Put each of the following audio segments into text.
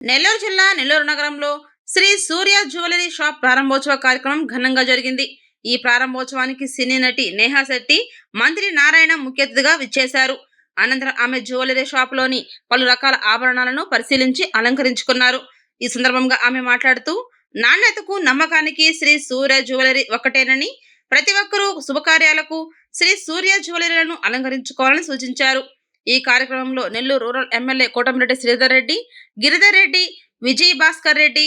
నెల్లూరు జిల్లా నెల్లూరు నగరంలో శ్రీ సూర్య jewellery shop ప్రారంభోత్సవ కార్యక్రమం ఘనంగా జరిగింది. ఈ ప్రారంభోత్సవానికి సినీ నటి నేహా శెట్టి మంత్రి నారాయణ ముఖ్య అతిథిగా విచ్చేశారు. అనంతరం ఆమె జ్యువెలరీ షాప్లోని పలు రకాల ఆభరణాలను పరిశీలించి అలంకరించుకున్నారు. ఈ సందర్భంగా ఆమె మాట్లాడుతూ నాణ్యతకు నమ్మకానికి శ్రీ సూర్య జ్యువెలరీ ఒక్కటేనని ప్రతి ఒక్కరూ శుభకార్యాలకు శ్రీ సూర్య జ్యువెలరీలను అలంకరించుకోవాలని సూచించారు. ఈ కార్యక్రమంలో Nellore rural MLA Kotamreddy Sridhar Reddy Giridhar Reddy Vijay Bhaskar Reddy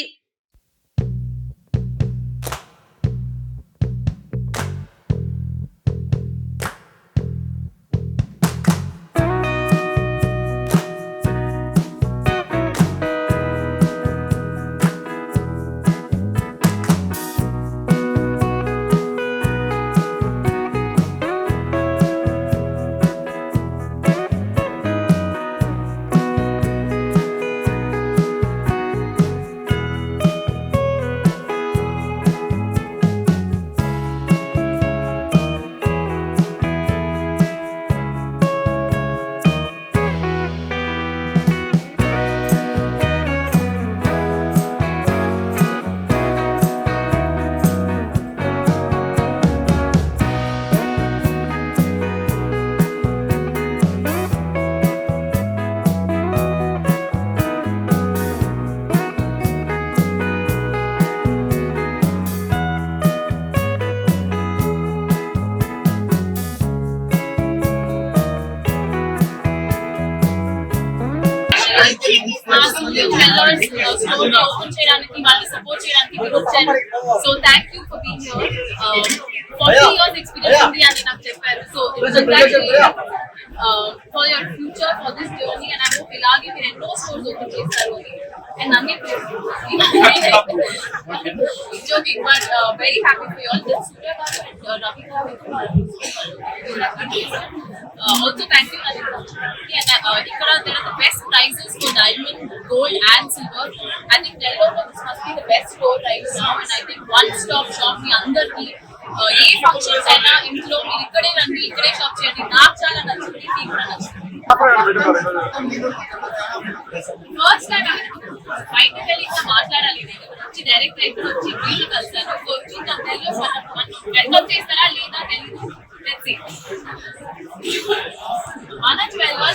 మా స్టూడియో సెల్లర్స్ స్టోర్ ఓపెన్ చేయడానికి వాళ్ళని సపోర్ట్ చేయడానికి మీరు వచ్చారు so thank you for being here forty years experience ఉంది అని నాకు చెప్పారు so For your future for this journey and I hope ఇలాగే మీరు ఎన్నో స్టోర్స్ ఓపెన్ చేస్తారు అండ్ అన్ని joking but very happy for your this Surya garu and Ravi గారు uh, also thank you and uh, ఇక్కడ there are the best prices for diamond, gold and silver. I think Nellore this must be the best store right now and I think one stop shop మీ అందరికి uh, ఏ functions అయినా ఇంట్లో మీరు ఇక్కడే రండి ఇక్కడే shop చేయండి. నాకు చాలా నచ్చింది మీకు కూడా నచ్చింది. ఫస్ట్ టైం బయట వెళ్ళి ఇట్లా మాట్లాడాలి నేను వచ్చి డైరెక్ట్ ఎక్కడ వచ్చి వీళ్ళు కలిసాను వచ్చిన తెలుగు వెల్కమ్ చేస్తారా లేదా తెలుగు మన ట్వెల్వ్ నా